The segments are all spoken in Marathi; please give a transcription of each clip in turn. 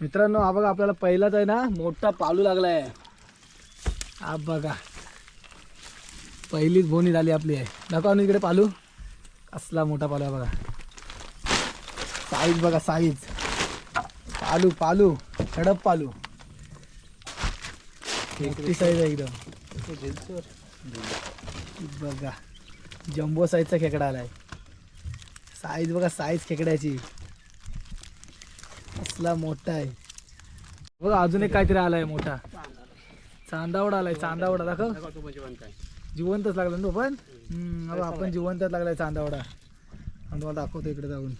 मित्रांनो हा बघा आपल्याला पहिलाच आहे ना मोठा पालू लागलाय. हा बघा. पहिलीच बोनी झाली आपली आहे. दाखवा इकडे पालू. असला मोठा पालू आहे बघा. साईज बघा साईज पालू पालू. कडप पालू. मोठी साईज आहे एकदम. बघा. जम्बो साईजचा खेकडा आलाय. साईज बघा साईज खेकड्याची. कसला मोठा आहे. बघा अजून एक काहीतरी आलाय मोठा. चांदावडा आलाय चांदावडा दाखव. जिवंतच लागला ना तो पण? हम्म, आपण जिवंतच लागलाय चांदावडा. आणि तुम्हाला दाखवतो इकडे जाऊन.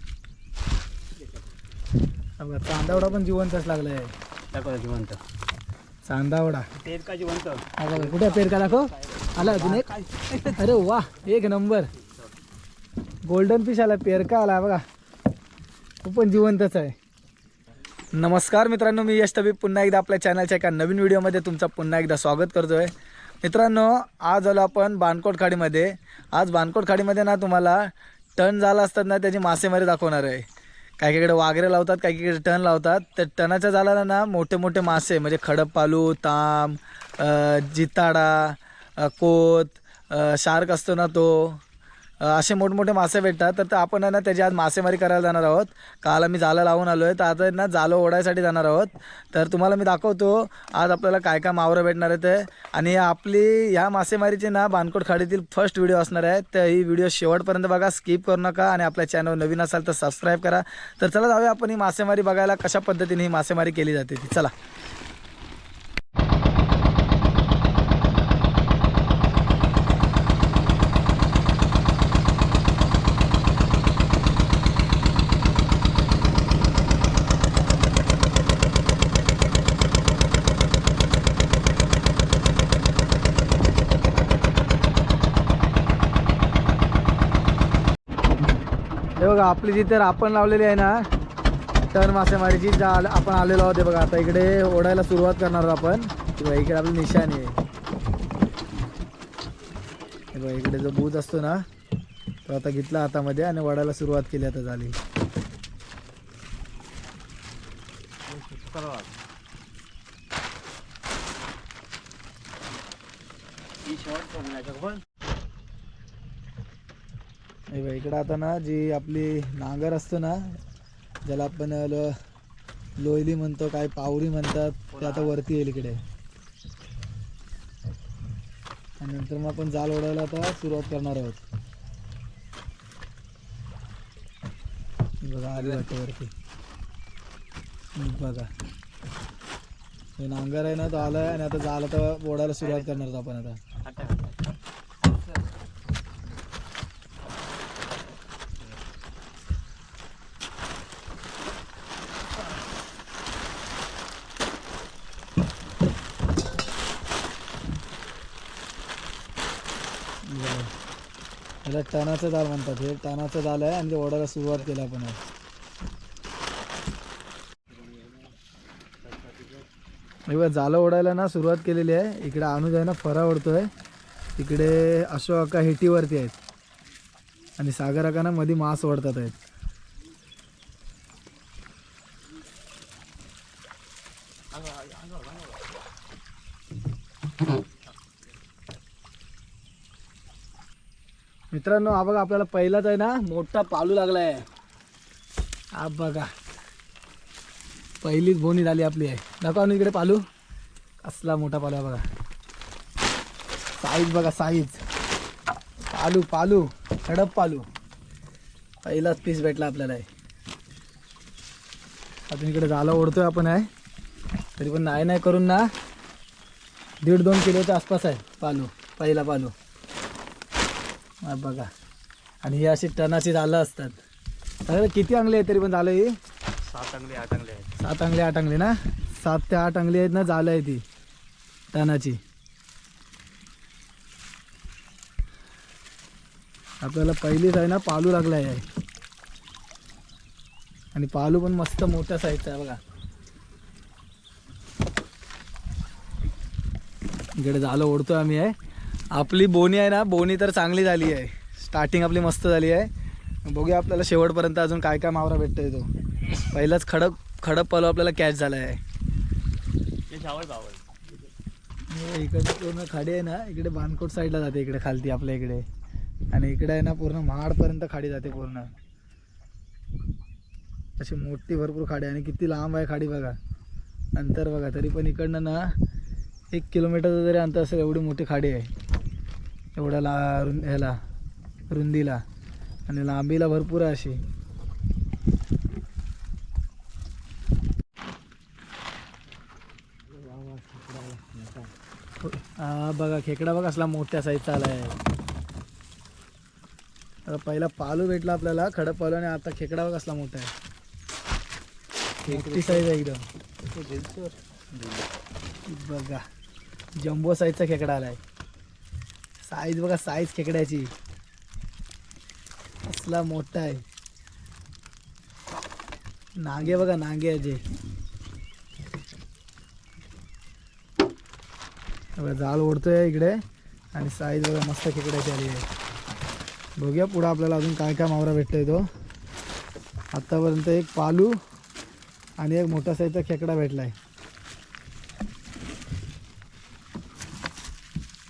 बघा, चांदावडा पण जिवंतच लागलाय. दाखव जिवंत. चांदावडा. तेल का जिवंत? बघा कुठे पेर का दाखव. आला अजून एक? अरे वा एक नंबर. गोल्डन फिश आला पेर का आला बघा. तो पण जिवंतच आहे. नमस्कार मित्रांनो मी यश तबी पुन्हा एकदा आपल्या चॅनलच्या एका नवीन व्हिडिओमध्ये तुमचं पुन्हा एकदा स्वागत करतोय. मित्रांनो आज आलो आपण बाणकोट खाडीमध्ये आज बाणकोट खाडीमध्ये ना तुम्हाला टन झाला असतात ना त्याची मासेमारी दाखवणार आहे. काही काहीकडे वागरे लावतात काही काहीकडे टन लावतात. तर टनाच्या झाल्याला ना मोठे मोठे मासे म्हणजे खडपालू ताम जिताडा कोत शार्क असतो ना तो. असे मोठमोठे मासे भेटतात. तर आपण आहे ना त्याची आज मासेमारी करायला जाणार आहोत. काल आम्ही जालं लावून आलो आहे तर आता ना जालं ओढायसाठी जाणार आहोत. तर तुम्हाला मी दाखवतो आज आपल्याला काय काय मावरं भेटणार आहे ते. आणि आपली ह्या मासेमारीची ना बानकोट खाडीतील फर्स्ट व्हिडिओ असणार आहे. तर ही व्हिडिओ शेवटपर्यंत बघा स्किप करू नका. आणि आपल्या चॅनल नवीन असाल तर सबस्क्राईब करा. तर चला जाऊया आपण ही मासेमारी बघायला कशा पद्धतीने ही मासेमारी केली जाते ती. चला. बघा आपली जिथे आपण लावलेली आहे ना तर मासेमारीची जा आपण आलेलो आहोत बघा. आता इकडे ओढायला सुरुवात करणार आहोत आपण. बघा इकडे आपली निशाणी आहे. बघा इकडे जो बूज असतो ना तो आता घेतला हातामध्ये आणि ओढायला सुरुवात केली आता झाली. हे बघा इकडे आता ना जी आपली नांगर असतो ना ज्याला आपण ल- लोयली म्हणतो काय पावरी म्हणतात ते आता वरती येईल इकडे. आणि नंतर मग आपण जाल ओढायला आता सुरुवात करणार आहोत. बघा आली वाटतं वरती. बघा. हे नांगर आहे ना तो आलाय आणि आता जाल आता ओढायला सुरुवात करणार आहोत आपण आता बघा. याला टनाचं दाल म्हणतात. हे टनाचं दाल आहे आणि ते ओढायला सुरुवात केली आपण आज. बघा जालं ओढायला ना सुरुवात केलेली आहे. इकडे अनुज आहे ना फरा ओढतोय. तिकडे अशोका हेटीवरती आहेत. आणि सागर ना मध्ये मास ओढतात आहेत. मित्रांनो हा बघा आपल्याला पहिलाच आहे ना मोठा पालू लागलाय. हा बघा. पहिलीच बोनी झाली आपली आहे. नका इकडे पालू. असला मोठा पालू आहे बघा. साईज बघा साईज. पालू पालू. हडप पालू. पहिलाच पीस भेटला आपल्याला आहे. अजून इकडे झाला ओढतोय आपण आहे. तरी पण नाही नाही करून ना दीड दोन किलोच्या आसपास आहे पालू पहिला पालू. हा बघा. आणि ही अशी टनाची झालं असतात. अरे किती अंगले आहेत तरी पण झालं ही? सात चांगले आठ चांगले आहेत. सात अंगली आठ अंगली ना? सात ते आठ अंगली आहेत ना झालं आहे ती. टनाची. आपल्याला पहिलीच आहे ना पालू लागला आहे. आणि पालू पण मस्त मोठ्या साईजचा आहे बघा. इकडे झालं ओढतोय आम्ही आहे. आपली बोनी आहे ना बोनी तर चांगली झाली आहे. स्टार्टिंग आपली मस्त झाली आहे. बघूया आपल्याला शेवटपर्यंत अजून काय काय मावरा भेटतोय तो. पहिलाच खडक खडप पालो आपल्याला कॅच झाला आहे इकडे पूर्ण खाडी आहे ना इकडे बानकोट साईडला जाते इकडे खालती आपल्या इकडे. आणि इकडे आहे ना पूर्ण महाडपर्यंत खाडी जाते पूर्ण. अशी मोठी भरपूर खाडी आणि किती लांब आहे खाडी बघा. अंतर बघा तरी पण इकडनं ना एक किलोमीटरचं जरी अंतर असेल एवढी मोठी खाडी आहे. एवढ्या ला रुं ह्याला रुंदीला. आणि लांबीला भरपूर आहे अशी. हा बघा खेकडा बघा असला मोठ्या साईजचा आला आहे आता पहिला पालू भेटला आपल्याला खडक पालू आणि आता खेकडा बघा असला मोठा आहे. मोठी साईज आहे एकदम. बघा जम्बो साईजचा खेकडा आला आहे साईज बघा साईज खेकड्याची. असला मोठा आहे. नागे बघा नागे जे जाळ ओढतोय इकडे आणि साईज बघा मस्त खेकड्याची आली आहे. बघूया पुढं आपल्याला अजून काय काय मावरा भेटतोय तो. आत्तापर्यंत एक पालू आणि एक मोठा साईजचा खेकडा भेटलाय.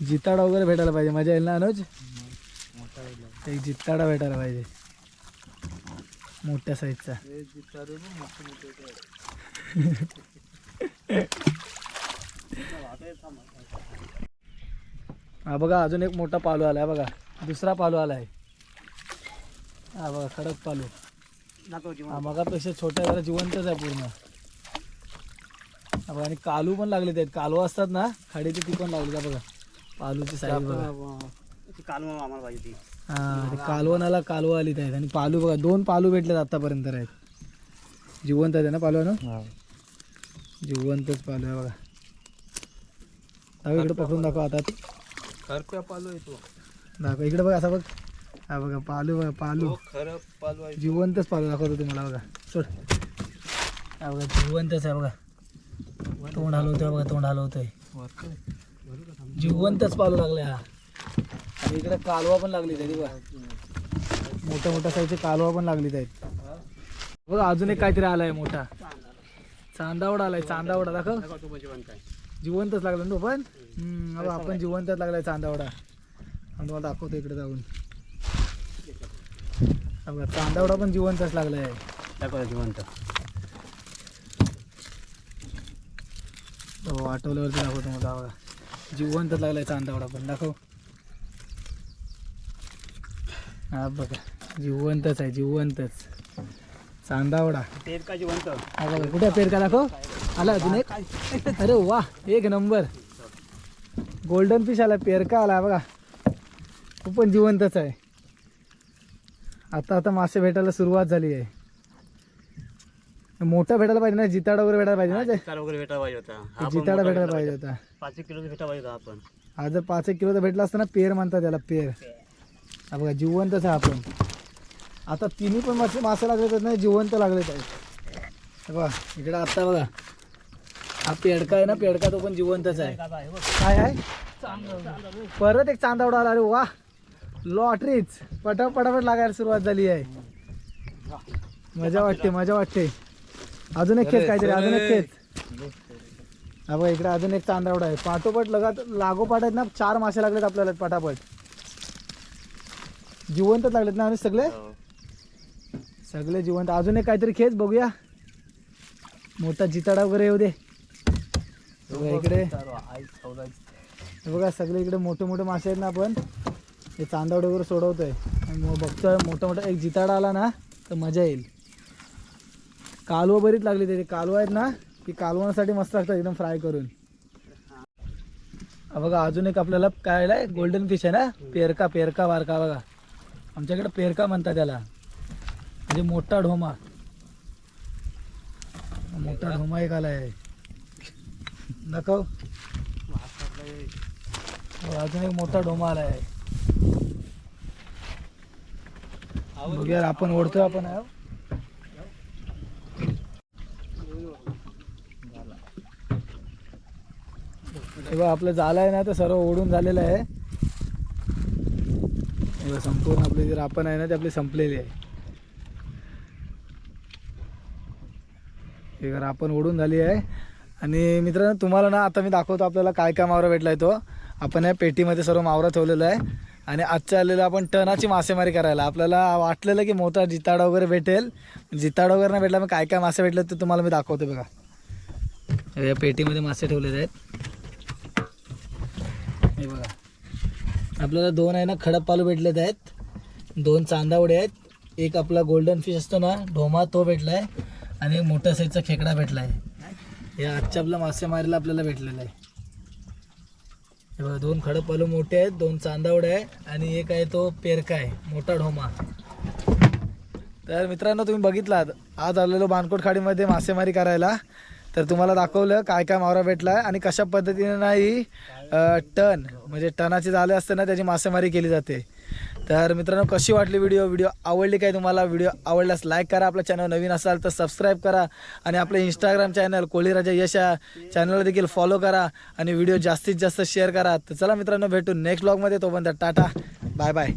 जिताडा वगैरे भेटायला पाहिजे. मजा येईल ना अनुज? एक जिताडा भेटायला पाहिजे. मोठ्या साईजचा. हा बघा अजून एक मोठा पालू आलाय बघा. दुसरा पालू आलाय. हा बघा खडक पालू. हा मगापेक्षा छोटा जरा जिवंतच आहे पूर्ण. हा बघा आणि कालू पण लागले आहेत कालू असतात ना खाडीची ती पण लावली का बघा. पालूची साईज बघा. ती काल मग आम्हाला पाहिजे ती हा ते कालवणाला कालवा आली आहेत आणि पालू बघा दोन पालू भेटलेत आतापर्यंत आहेत जिवंत आहे ना पालू ना जिवंतच पालू आहे बघा. दाखव इकडे पकडून दाखव आता. खरप्या पालो येतो दाखव इकडे बघा असा बघ. हा बघा पालू बघा पालू. खरं पालो आहे. जिवंतच पालू दाखवतो तुम्हाला बघा. सोड. हा बघा जिवंतच आहे बघा. तोंड हलवतोय बघा तोंड हलवतोय. जिवंतच पालू लागलाय. हा आणि इकडे कालवा पण लागली त्याची बघा. मोठ्या मोठ्या साईजचे कालवा पण लागली आहेत. बघा अजून एक काहीतरी आलाय मोठा. चांदावडा आलाय चांदावडा दाखव. जिवंतच लागला ना तो पण? हम्म, आपण जिवंतच लागलाय चांदावडा. आणि तुम्हाला दाखवतो इकडे जाऊन. हा बघा चांदावडा पण जिवंतच लागलाय. दाखव जिवंत. हो आठवल्यावरती दाखवतो मला बघा. जिवंतच लागलाय चांदावडा पण. दाखव. हा बघा. जिवंतच आहे जिवंतच. चांदावडा तेल का जिवंत. हा बघा. कुठे पेर का दाखव. आला अजून एक. अरे वा एक नंबर. गोल्डन फिश आला पेर का आला बघा. तो पण जिवंतच आहे. आता आता मासे भेटायला सुरुवात झाली आहे. मोठा भेटायला पाहिजे ना जिताडा वगैरे भेटायला पाहिजे ना ते चार वगैरे भेटा पाहिजे होता. हा पण जिताडा मोठा भेटायला पाहिजे होता. पाच एक किलो भेटा पाहिजे होता आपण. हा जर पाच एक किलोचा भेटला असता ना पेर म्हणतात त्याला पेर. हा बघा जिवंतच आहे आपण. आता तिन्ही पण मासे मासे लागले आहेत ना जिवंत लागलेत आहेत हे बघा इकडे आत्ता बघा. हा पेडका आहे ना पेडका तो पण जिवंतच आहे. काय आहे? परत एक चांदावडा आला अरे वा! लॉटरीच पटा पटापट लागायला सुरुवात झाली आहे. मजा वाटते मजा वाटते. अजून एक खेच काहीतरी अजून एक खेच हा बघा इकडे अजून एक चांदावडा आहे. पाठोपाठ लगात लागोपाठ आहेत ना चार मासे लागलेत आपल्याला पटापट. जिवंतच लागलेत ना आणि सगळे? हो. सगळे जिवंत. अजून एक काहीतरी खेच बघूया. मोठा जिताडा वगैरे येऊ दे. इकडे. बघा सगळे इकडे मोठे मोठे मासे आहेत ना आपण. हे चांदावडे वगैरे सोडवतोय. आणि मग बघतोय मोठा मोठा एक जिताडा आला ना तर मजा येईल. कालवा बरीच लागली त्याची. कालवा आहेत ना की कालवांसाठी मस्त लागतात एकदम फ्राय करून. बघा अजून एक आपल्याला काय आहे गोल्डन फिश आहे ना पेरका पेरका वारका बघा. आमच्याकडे पेरका म्हणतात त्याला. म्हणजे मोठा ढोमा. मोठा ढोमा एक आलाय. दाखव हो. हो, अजून एक मोठा ढोमा आलाय. बघूया आपण ओढतोय आपण आहे. बघ आपलं झालं आहे ना तर सर्व ओढून झालेलं आहे. हे बघ, संपूर्ण आपली जी रापण आहे ना ती आपली संपलेली आहे. हे रापण ओढून झाली आहे. आणि मित्रांनो तुम्हाला ना आता मी दाखवतो आपल्याला काय काय मावरा भेटला आहे तो. आपण या पेटीमध्ये सर्व मावरा ठेवलेला आहे. आणि आजच्या आलेलं आपण टनाची मासेमारी करायला. आपल्याला वाटलेलं की मोठा जिताडा वगैरे भेटेल. जिताडा वगैरे नाही भेटला मग काय काय मासे भेटले ते तुम्हाला मी दाखवतो बघा या पेटीमध्ये मासे ठेवलेले आहेत हे बघा आपल्याला दोन आहे ना खडक पालू भेटलेत आहेत. दोन चांदावडे आहेत. एक आपला गोल्डन फिश असतो ना ढोमा तो भेटला आहे आणि एक मोठा साईजचा खेकडा भेटला आहे हे आजच्या आपल्या मासेमारीला आपल्याला भेटलेलं आहे. हे बघा दोन खडक पालू मोठे आहेत दोन चांदावडे आहे आणि एक आहे तो पेरका आहे मोठा ढोमा. तर मित्रांनो तुम्ही बघितलात आज आलेलो बानकोट खाडीमध्ये मासेमारी करायला. तर तुम्हाला दाखवलं काय काय मावरा भेटला आहे आणि कशा पद्धतीने नाही टन म्हणजे टनाचे झाले असते ना त्याची मासेमारी केली जाते. तर मित्रांनो कशी वाटली व्हिडिओ व्हिडिओ आवडली काय तुम्हाला? व्हिडिओ आवडल्यास लाईक करा. आपलं चॅनल नवीन असाल तर सबस्क्राईब करा. आणि आपलं इंस्टाग्राम चॅनल कोळीराजा यश या चॅनलला देखील फॉलो करा. आणि व्हिडिओ जास्तीत जास्त शेअर करा. तर चला मित्रांनो भेटू नेक्स्ट ब्लॉगमध्ये तोपर्यंत टाटा. Bye bye